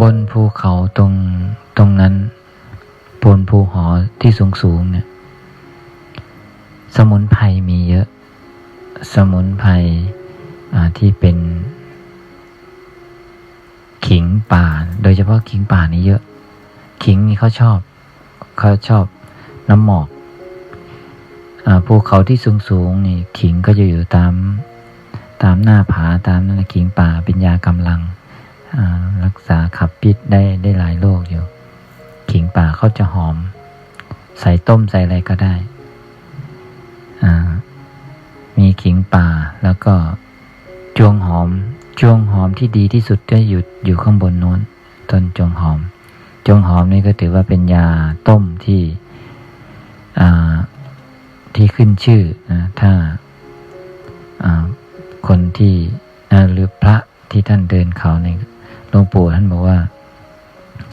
บนภูเขาตรงตรงนั้นบนภูหอที่สูงสูงเนี่ย สมุนไพรมีเยอะ สมุนไพรที่เป็น ขิงป่า โดยเฉพาะขิงป่านี่เยอะ ขิงนี่เขาชอบเขาชอบน้ำหมอกอภูเขาที่สูงสูงนี่ ขิงก็จะอยู่ตาม ตามหน้าผาตามนั่นแหละขิงป่าเป็นยากำลัง รักษาขับพิษได้ได้หลายโรคอยู่ ขิงป่าเขาจะหอม ใส่ต้มใส่อะไรก็ได้ มีขิงป่าแล้วก็จวงหอมจวงหอมที่ดีที่สุดก็อยู่อยู่ข้างบนนู้นต้นจวงหอม จวงหอมนี่ก็ถือว่าเป็นยาต้มที่ที่ขึ้นชื่อนะถ้าคนที่หรือพระที่ท่านเดินเขาใน ลวงปู่ท่านบอกว่า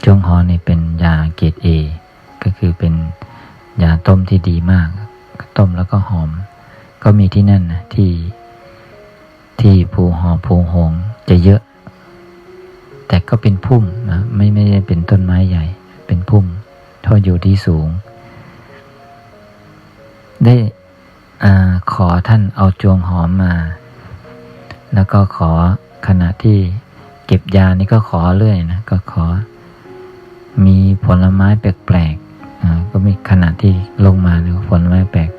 จงหอมนี่เป็นยาเกรดเอก็คือเป็นยาต้มที่ดีมาก ต้มแล้วก็หอม ก็มีที่นั่นนะที่ที่ภูหอภูหงจะเยอะ แต่ก็เป็นพุ่มนะไม่ไม่ได้เป็นต้นไม้ใหญ่ เป็นพุ่มเพราอยู่ที่สูง ได้อาขอท่านเอาจวงหอมมา แล้วก็ขอขณะที่ ก็บยานี่ก็ขอเรื่อยนะก็ขอ มีผลไม้แปลกๆก็มีขณะที่ลงมาเนี่ยผลไม้แปลก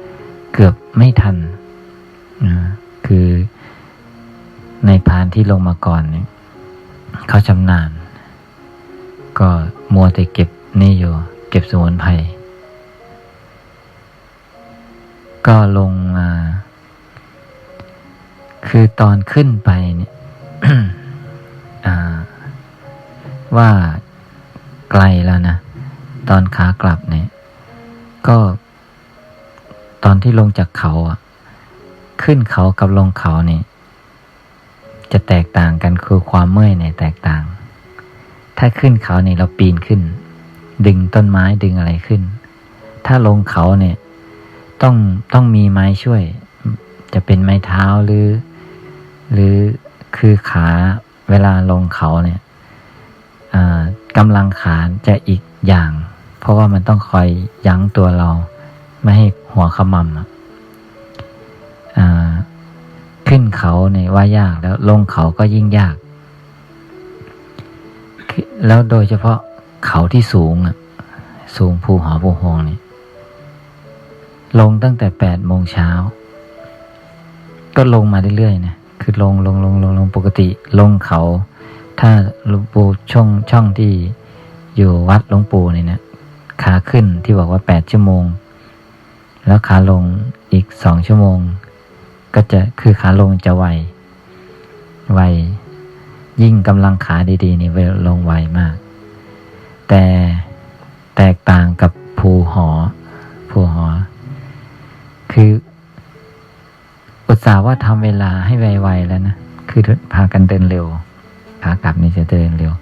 เกือบไม่ทันคือในพานที่ลงมาก่อนเนี่ยเขาชำนาญ ก็มัวแต่เก็บนี่อยู่เก็บสมุนไพรก็ลงมา คือตอนขึ้นไปเนี่ย ว่าไกลแล้วนะ ตอนขากลับเนี่ย ก็ ตอนที่ลงจากเขาอะ ขึ้นเขากับลงเขาเนี่ย จะแตกต่างกันคือความเมื่อยเนี่ยแตกต่าง ถ้าขึ้นเขาเนี่ยเราปีนขึ้น ดึงต้นไม้ดึงอะไรขึ้น ถ้าลงเขาเนี่ย ต้องต้องมีไม้ช่วย จะเป็นไม้เท้าหรือ หรือคือขา เวลาลงเขาเนี่ยกำลังขาจะอีกอย่าง เพราะว่ามันต้องคอยยั้งตัวเรา ไม่ให้หัวขมำขึ้นเขาเนี่ยว่ายากแล้วลงเขาก็ยิ่งยาก แล้วโดยเฉพาะเขาที่สูงสูงภูหอภูหงเนี่ยลงตั้งแต่แปดโมงเช้า ก็ลงมาเรื่อยๆนะ คือลงลงลงลงลงปกติลงเขา ถ้าหลวงปู่ช่องช่องที่อยู่วัดหลวงปู่เนี่ยนะขาขึ้นที่บอกว่าแปดชั่วโมง แล้วขาลงอีกสองชั่วโมง ก็จะคือขาลงจะไวไวยิ่งกำลังขาดี ๆ นี่เวลลงไวมาก แต่แตกต่างกับภูหอภูหอ คือ อุตส่าห์ว่าทำเวลาให้ไวๆแล้วนะ คือพากันเดินเร็วขากลับนี่จะเดินเร็ว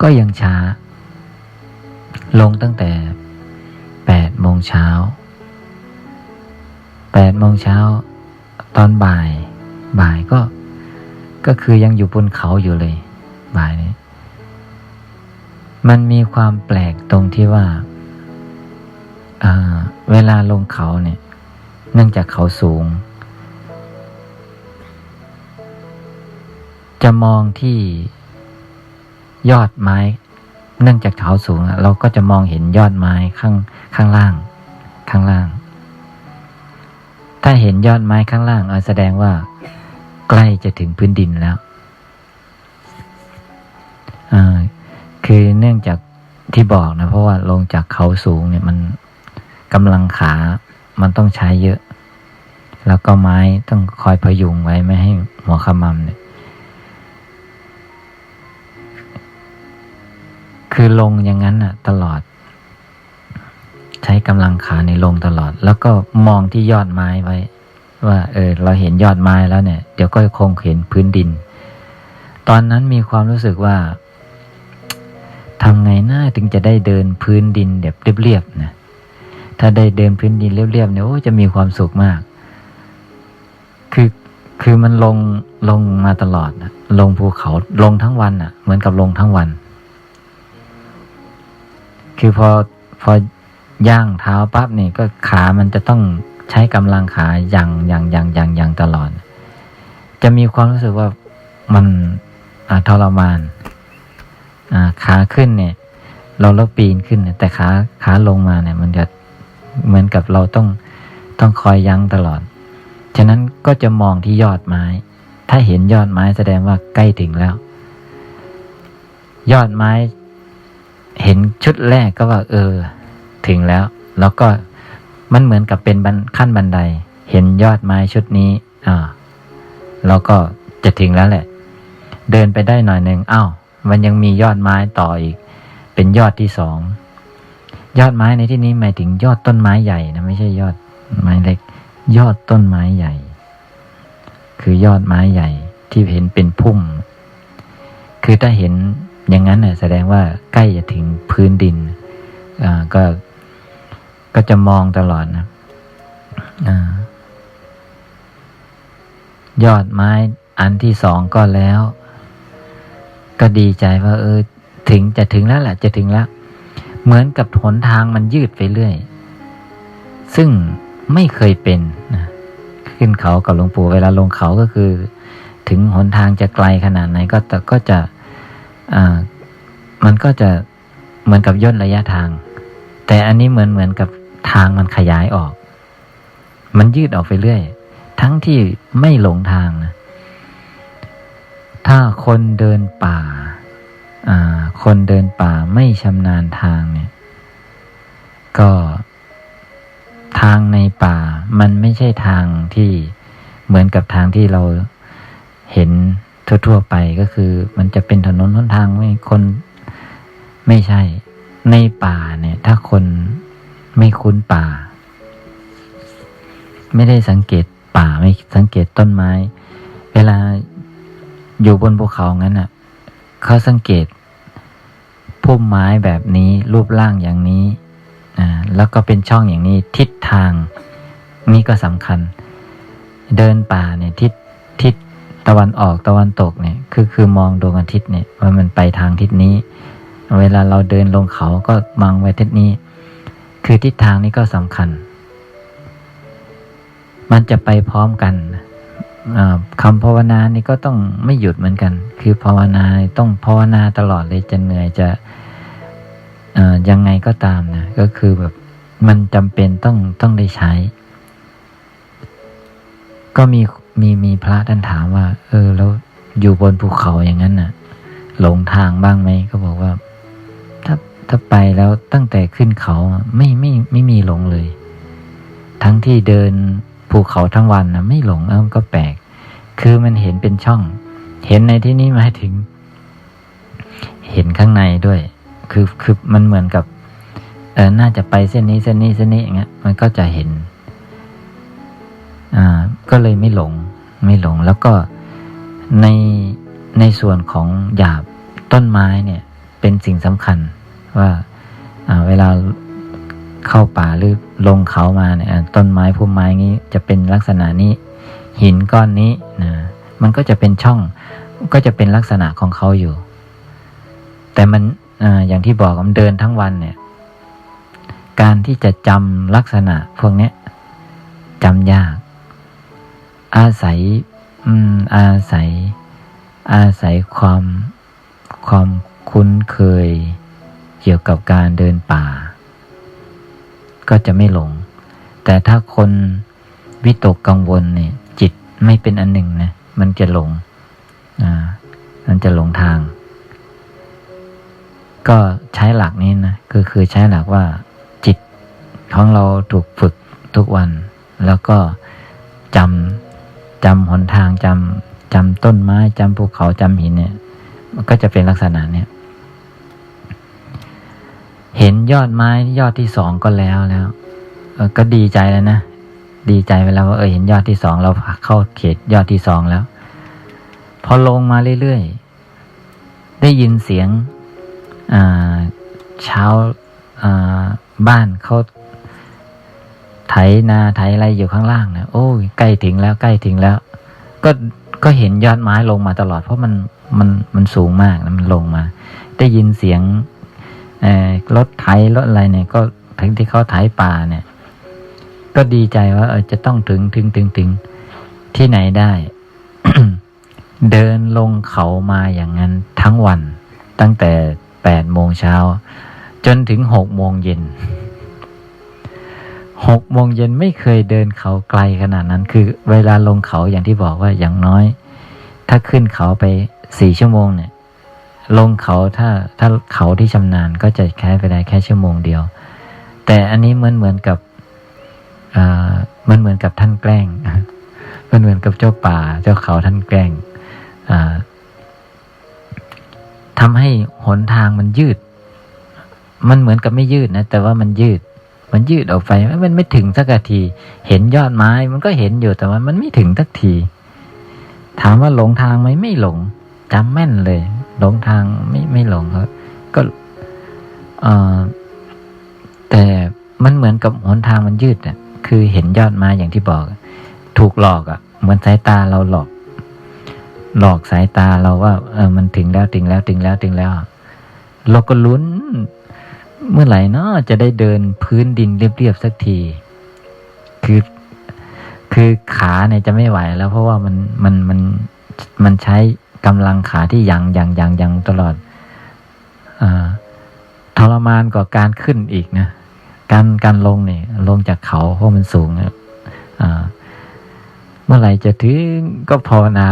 ก็ยังช้า ลงตั้งแต่แปดโมงเช้าแปดโมงเช้าตอนบ่ายบ่ายก็ ก็คือยังอยู่บนเขาอยู่เลย บ่ายนี้ มันมีความแปลกตรงที่ว่าเวลาลงเขาเนี่ย เนื่องจากเขาสูง จะมองที่ยอดไม้ เนื่องจากเขาสูงอะเราก็จะมองเห็นยอดไม้ข้างข้างล่าง ข้างล่าง ถ้าเห็นยอดไม้ข้างล่างออแสดงว่าใกล้จะถึงพื้นดินแล้วอ่าคือเนื่องจากที่บอกนะ เพราะว่าลงจากเขาสูงเนี่ยมันกำลังขา มันต้องใช้เยอะ แล้วก็ไม้ต้องคอยพยุงไว้ไม่ให้หัวขมำเนี่ย คือลงอย่างนั้นอะ ตลอด ใช้กำลังขาในลงตลอด แล้วก็มองที่ยอดไม้ไว้ ว่า เออ เราเห็นยอดไม้แล้วเนี่ย เดี๋ยวก็คงเห็นพื้นดิน ตอนนั้นมีความรู้สึกว่าทำไงหน้าถึงจะได้เดินพื้นดินแบบเรียบๆนะถ้าได้เดินพื้นดินเรียบๆเนี่ยโอ้จะมีความสุขมาก คือคือมันลงลงมาตลอดนะลงภูเขาลงทั้งวันอะ เหมือนกับลงทั้งวัน คือพอพอย่างเท้าปั๊บนี่ก็ขามันจะต้องใช้กำลังขาอย่างอย่างอย่างอย่างอย่างตลอด จะมีความรู้สึกว่ามันอ่าทรมานอ่าขาขึ้นเนี่ย เราเราปีนขึ้น แต่ขาขาลงมาเนี่ย มันจะเหมือนกับเราต้องต้องคอยยั้งตลอด ฉะนั้นก็จะมองที่ยอดไม้ ถ้าเห็นยอดไม้แสดงว่าใกล้ถึงแล้ว ยอดไม้ เห็นชุดแรกก็ว่าเออ ถึงแล้ว แล้วก็มันเหมือนกับเป็นบันขั้นบันได เห็นยอดไม้ชุดนี้อ่าเราก็จะถึงแล้วแหละ เดินไปได้หน่อยหนึ่งอ้าวมันยังมียอดไม้ต่ออีก เป็นยอดที่สองยอดไม้ในที่นี้หมายถึงยอดต้นไม้ใหญ่นะไม่ใช่ยอดไม้เล็ก ยอดต้นไม้ใหญ่ คือยอดไม้ใหญ่ที่เห็นเป็นพุ่ม คือถ้าเห็น อย่างนั้นเนี่ยแสดงว่าใกล้จะถึงพื้นดินอ่าก็ก็จะมองตลอดนะอ่ายอดไม้อันที่สองก็แล้ว ก็ดีใจว่า เออ ถึงจะถึงแล้วแหละจะถึงแล้ว เหมือนกับหนทางมันยืดไปเรื่อย ซึ่งไม่เคยเป็นนะขึ้นเขากับหลวงปู่เวลาลงเขาก็คือ ถึงหนทางจะไกลขนาดไหนก็แต่ก็จะ มันก็จะเหมือนกับย่นระยะทาง แต่อันนี้เหมือนเหมือนกับทางมันขยายออก มันยืดออกไปเรื่อย ทั้งที่ไม่หลงทางนะถ้าคนเดินป่าอ่าคนเดินป่าไม่ชำนาญทางเนี่ย ก็ทางในป่า มันไม่ใช่ทางที่เหมือนกับทางที่เราเห็น ทั่ว ๆ ไปก็คือ มันจะเป็นถนนหนทางไม่คนไม่ใช่ในป่าเนี่ย ถ้าคนไม่คุ้นป่า ไม่ได้สังเกตป่าไม่สังเกตต้นไม้ เวลาอยู่บนภูเขางั้นอะเขาสังเกตพุ่มไม้แบบนี้รูปร่างอย่างนี้อ่าแล้วก็เป็นช่องอย่างนี้ทิศทางนี่ก็สำคัญ เดินป่าเนี่ยทิศทิศ ตะวันออกตะวันตกเนี่ยคือคือมองดวงอาทิตย์เนี่ยว่ามันไปทางทิศนี้ เวลาเราเดินลงเขาก็มองไปทิศนี้ คือทิศทางนี้ก็สำคัญ มันจะไปพร้อมกันอ่าคำภาวนานี่ก็ต้องไม่หยุดเหมือนกัน คือภาวนาต้องภาวนาตลอดเลยจะเหนื่อยจะยังไงก็ตามนะก็คือแบบมันจำเป็นต้องต้องได้ใช้ ก็มี มีมีพระท่านถามว่า เออ แล้วอยู่บนภูเขาอย่างนั้นน่ะ หลงทางบ้างไหมก็บอกว่า ถ้าถ้าไปแล้วตั้งแต่ขึ้นเขาไม่ไม่ไม่มีหลงเลย ทั้งที่เดินภูเขาทั้งวันนะไม่หลงเอ้าก็แปลก คือมันเห็นเป็นช่อง เห็นในที่นี้หมายถึง เห็นข้างในด้วย คือคือมันเหมือนกับเออน่าจะไปเส้นนี้เส้นนี้เส้นนี้อย่างเงี้ยมันก็จะเห็น อ่า ก็เลยไม่หลง ไม่หลง แล้วก็ในในส่วนของหยาบต้นไม้เนี่ยเป็นสิ่งสำคัญว่าเวลาเข้าป่าหรือลงเขามาเนี่ยต้นไม้พุ่มไม้งี้จะเป็นลักษณะนี้หินก้อนนี้นะมันก็จะเป็นช่องก็จะเป็นลักษณะของเขาอยู่ แต่มันออย่างที่บอกมันเดินทั้งวันเนี่ย การที่จะจำลักษณะพวกนี้จำยาก อาศัยอืมอาศัย อาศัยความ ความคุ้นเคย เกี่ยวกับการเดินป่า ก็จะไม่หลง แต่ถ้าคนวิตกกังวลเนี่ย จิตไม่เป็นอันหนึ่งนะมันจะหลงอ่ามันจะหลงทาง ก็ใช้หลักนี้นะก็คือใช้หลักว่าจิตของเราถูกฝึกทุกวัน แล้วก็จำ จำหนทางจำจำต้นไม้จำภูเขาจำหินเนี่ย มันก็จะเป็นลักษณะเนี้ยเห็นยอดไม้ยอดที่สองก็แล้วแล้วก็ดีใจแล้วนะดีใจไปแล้วว่าเออเห็นยอดที่สองเราเข้าเขตยอดที่สองแล้ว พอลงมาเรื่อยๆ ได้ยินเสียงอ่าเช้าอ่าบ้านเขา ไถนาไถอะไรอยู่ข้างล่างนะโอ้ยใกล้ถึงแล้วใกล้ถึงแล้ว ก็ก็เห็นยอดไม้ลงมาตลอด เพราะมันมันมันสูงมากนะมันลงมา ได้ยินเสียงรถไถรถอะไรเนี่ย ก็ถึงที่เขาไถป่าเนี่ย ก็ดีใจว่าเออจะต้องถึงถึงถึงถึงที่ไหนได้ เดินลงเขามาอย่างนั้นทั้งวัน ตั้งแต่แปดโมงเช้า จนถึงหกโมงเย็น หกโมงเย็นไม่เคยเดินเขาไกลขนาดนั้น คือเวลาลงเขาอย่างที่บอกว่าอย่างน้อย ถ้าขึ้นเขาไปสี่ชั่วโมงเนี่ย ลงเขาถ้าถ้าเขาที่ชำนาญก็จะแค่ไปได้แค่ชั่วโมงเดียว แต่อันนี้เหมือนเหมือนกับอ่ามันเหมือนกับท่านแกล้งมันเหมือนกับเจ้าป่า เจ้าเขาท่านแกล้งอ่าทำให้หนทางมันยืด มันเหมือนกับไม่ยืดนะ แต่ว่ามันยืด มันยืดออกไปมันไม่ถึงสักที เห็นยอดไม้มันก็เห็นอยู่แต่ว่ามันไม่ถึงสักที ถามว่าหลงทางไหมไม่หลงจำแม่นเลย หลงทางไม่ไม่หลงครับก็เออแต่มันเหมือนกับหนทางมันยืดอะ คือเห็นยอดไม้อย่างที่บอก ถูกหลอกอะ เหมือนสายตาเราหลอก หลอกสายตาเราว่า เออมันถึงแล้วถึงแล้วถึงแล้วถึงแล้ว เราก็ลุ้น เมื่อไหร่เนาะจะได้เดินพื้นดินเรียบๆสักที คือคือขาเนี่ยจะไม่ไหวแล้ว เพราะว่ามันมันมันมันใช้กำลังขาที่ยังยังยังยังตลอดอทรมานกว่าการขึ้นอีกนะการการลงเนี่ยลงจากเขาเพราะมันสูงนะเมื่อไหร่จะถึงก็ภาวนา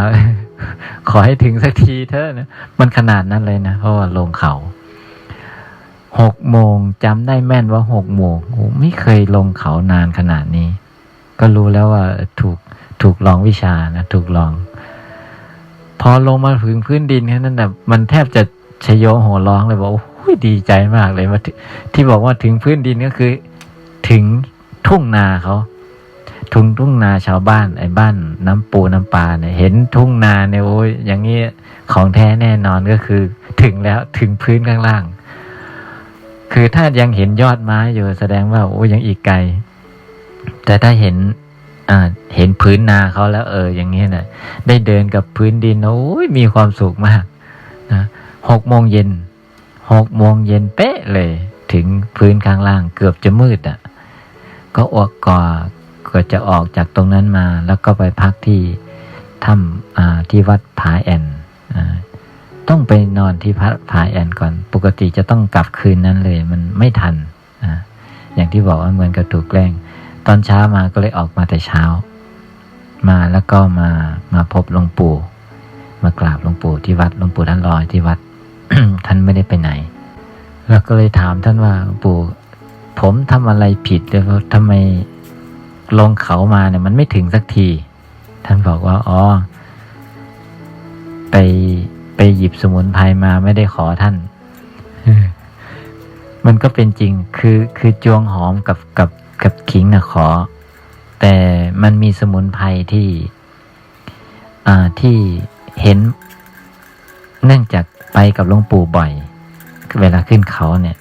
ขอให้ถึงสักทีเถอะนะมันขนาดนั้นเลยนะเพราะว่าลงเขา หกโมงจำได้แม่นว่าหกโมงโอ้ไม่เคยลงเขานานขนาดนี้ ก็รู้แล้วว่าถูกถูกลองวิชานะถูกลอง พอลงมาถึงพื้นดินแค่นั้นนะมันแทบจะชโยโห่ร้องเลยบอกโอ้ยดีใจมากเลยมาที่บอกว่าถึงพื้นดินก็คือ ถึงทุ่งนาเขาทุ่งทุ่งนาชาวบ้านไอ้บ้าน น้ำปูน้ำปลาเนี่ยเห็นทุ่งนาเนี่ยโอ้ยอย่างนี้ของแท้แน่นอนก็คือ ถึงแล้วถึงพื้นข้างล่าง คือถ้ายังเห็นยอดไม้อยู่แสดงว่าโอ้ยังอีกไกล แต่ถ้าเห็นเห็นพื้นนาเขาแล้วเออ อย่างนี้นะได้เดินกับพื้นดินโอ้ยมีความสุขมากนะหกโมงเย็นหกโมงเย็นเป๊ะเลย ถึงพื้นข้างล่างเกือบจะมืดอะ ก็ออกก่อก็จะออกจากตรงนั้นมา แล้วก็ไปพักที่ถ้ำที่วัดผาแอนอ ต้องไปนอนที่พัดผาแอนก่อน ปกติจะต้องกลับคืนนั้นเลย มันไม่ทันอ่าอย่างที่บอกว่าเหมือนกับถูกแกล้ง ตอนเช้ามาก็เลยออกมาแต่เช้า มาแล้วก็มามาพบหลวงปู่ มากราบหลวงปู่ที่วัดหลวงปู่ท่านลอยที่วัด ท่านไม่ได้ไปไหน แล้วก็เลยถามท่านว่าปู่ ผมทำอะไรผิดแล้วทำไมลงเขามาเนี่ยมันไม่ถึงสักที ท่านบอกว่าอ๋อไป ไปหยิบสมุนไพรมาไม่ได้ขอท่าน มันก็เป็นจริง คือคือจวงหอมกับกับกับขิงนะขอ แต่มันมีสมุนไพรที่อ่าที่เห็น เนื่องจากไปกับหลวงปู่บ่อย เวลาขึ้นเขาเนี่ย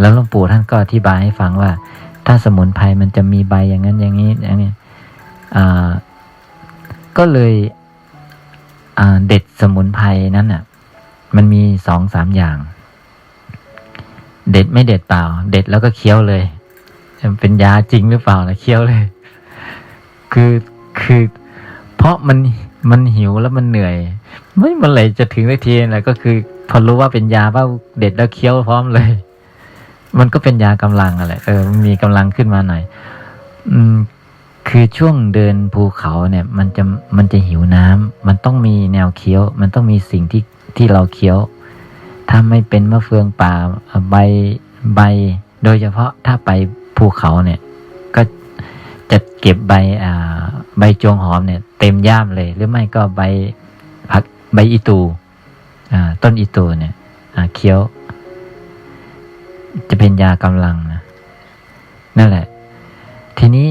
แล้วหลวงปู่ท่านก็อธิบายให้ฟังว่า ถ้าสมุนไพรมันจะมีใบอย่างนั้นอย่างนี้อย่างนี้อ่าก็เลยอ่า เด็ดสมุนไพรนั้นอะ มันมีสองสามอย่าง เด็ดไม่เด็ดเปล่า เด็ดแล้วก็เคี้ยวเลย เป็นยาจริงหรือเปล่านะเคี้ยวเลย คือคือ เพราะมันมันหิวแล้วมันเหนื่อย ไม่เมื่อไหร่จะถึงสักทีนะก็คือพอรู้ว่าเป็นยาว่าเด็ดแล้วเคี้ยวพร้อมเลย มันก็เป็นยากำลังอะไรเออมีกำลังขึ้นมาหน่อย อืม คือช่วงเดินภูเขาเนี่ยมันจะมันจะหิวน้ำมันต้องมีแนวเคี้ยว มันต้องมีสิ่งที่ที่เราเคี้ยว ถ้าไม่เป็นมะเฟืองป่าใบใบ โดยเฉพาะถ้าไปภูเขาเนี่ย ก็จะเก็บใบอ่าใบจวงหอมเนี่ย เต็มย่ามเลย หรือไม่ก็ใบผักใบอีตูอ่าต้นอีตูเนี่ยอ่าเคี้ยว จะเป็นยากำลังนะนั่นแหละ ทีนี้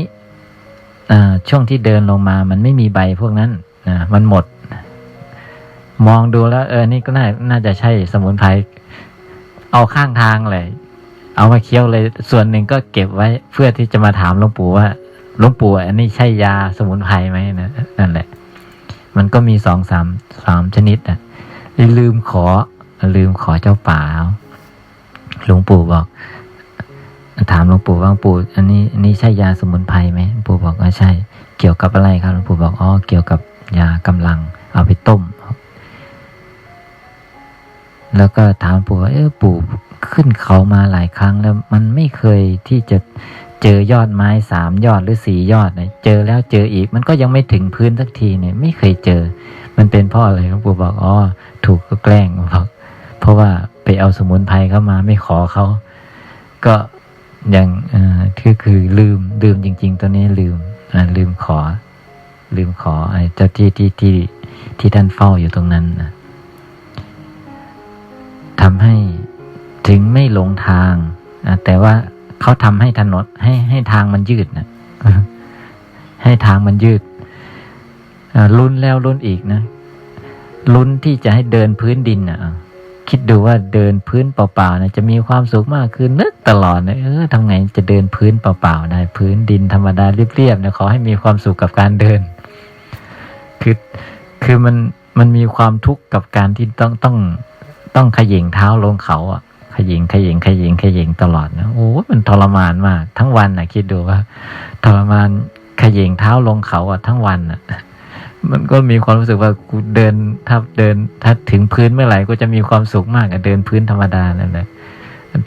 ช่วงที่เดินลงมามันไม่มีใบพวกนั้นนะมันหมด มองดูแล้ว เออนี่ก็น่าน่าจะใช่สมุนไพรเอาข้างทางเลย เอามาเคี้ยวเลย ส่วนหนึ่งก็เก็บไว้เพื่อที่จะมาถามหลวงปู่ว่าหลวงปู่อันนี้ใช่ยาสมุนไพรไหมนะนั่นแหละ มันก็มีสองสามสามชนิดอะลืมขอ ลืมขอเจ้าป่าหลวงปู่บอก ถามหลวงปู่ว่าหลวงปู่อันนี้อันนี้ใช่ยาสมุนไพรไหมหลวงปู่บอกว่าใช่ เกี่ยวกับอะไรครับหลวงปู่บอกอ๋อเกี่ยวกับยากำลัง เอาไปต้ม แล้วก็ถามปู่ว่าเออปู่ขึ้นเขามาหลายครั้งแล้วมันไม่เคยที่จะเจอยอดไม้สามยอดหรือสี่ยอดเนี่ยเจอแล้วเจออีก มันก็ยังไม่ถึงพื้นสักทีเนี่ย ไม่เคยเจอ มันเป็นเพ่ออะไรหลวงปู่บอกอ๋อถูกก็แกล้งบอกเพราะว่าไปเอาสมุนไพรเข้ามาไม่ขอเขาก็ ยังเอ่คือคือลืมลืมจริง ๆ ตัวนี้ลืมลืมขอ ลืมขอไอ้เจ้าที่ที่ที่ที่ท่านเฝ้าอยู่ตรงนั้นนะทำให้ถึงไม่หลงทางแต่ว่าเขาทำให้ถนนให้ให้ทางมันยืดนะให้ทางมันยืดลุ้นแล้วลุ้นอีกนะลุ้นที่จะให้เดินพื้นดินนะอะ คิดดูว่าเดินพื้นเปล่าๆนะจะมีความสุขมากคือนึกตลอดนะเออทำไงจะเดินพื้นเปล่าๆได้พื้นดินธรรมดาเรียบๆนะขอให้มีความสุขกับการเดิน คือคือมันมันมีความทุกข์กับการที่ต้องต้องต้องขย่งเท้าลงเขาอะขย่งขย่งขย่งขย่งตลอดนะโอ้มันทรมานมาก ทั้งวันนะคิดดูว่า ทรมานขย่งเท้าลงเขาอะทั้งวันอะ มันก็มีความรู้สึกว่ากูเดินถ้าเดินถ้าถึงพื้นเมื่อไหร่ก็จะมีความสุขมากอะเดินพื้นธรรมดานั่นแหละ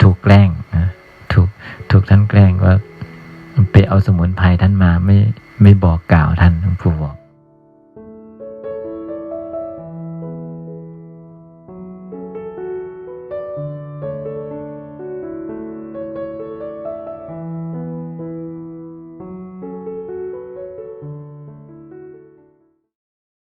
ถูกแกล้งนะถูกถูกท่านแกล้งว่าไปเอาสมุนไพรท่านมาไม่ไม่บอกกล่าวท่านหลวงปู่บอก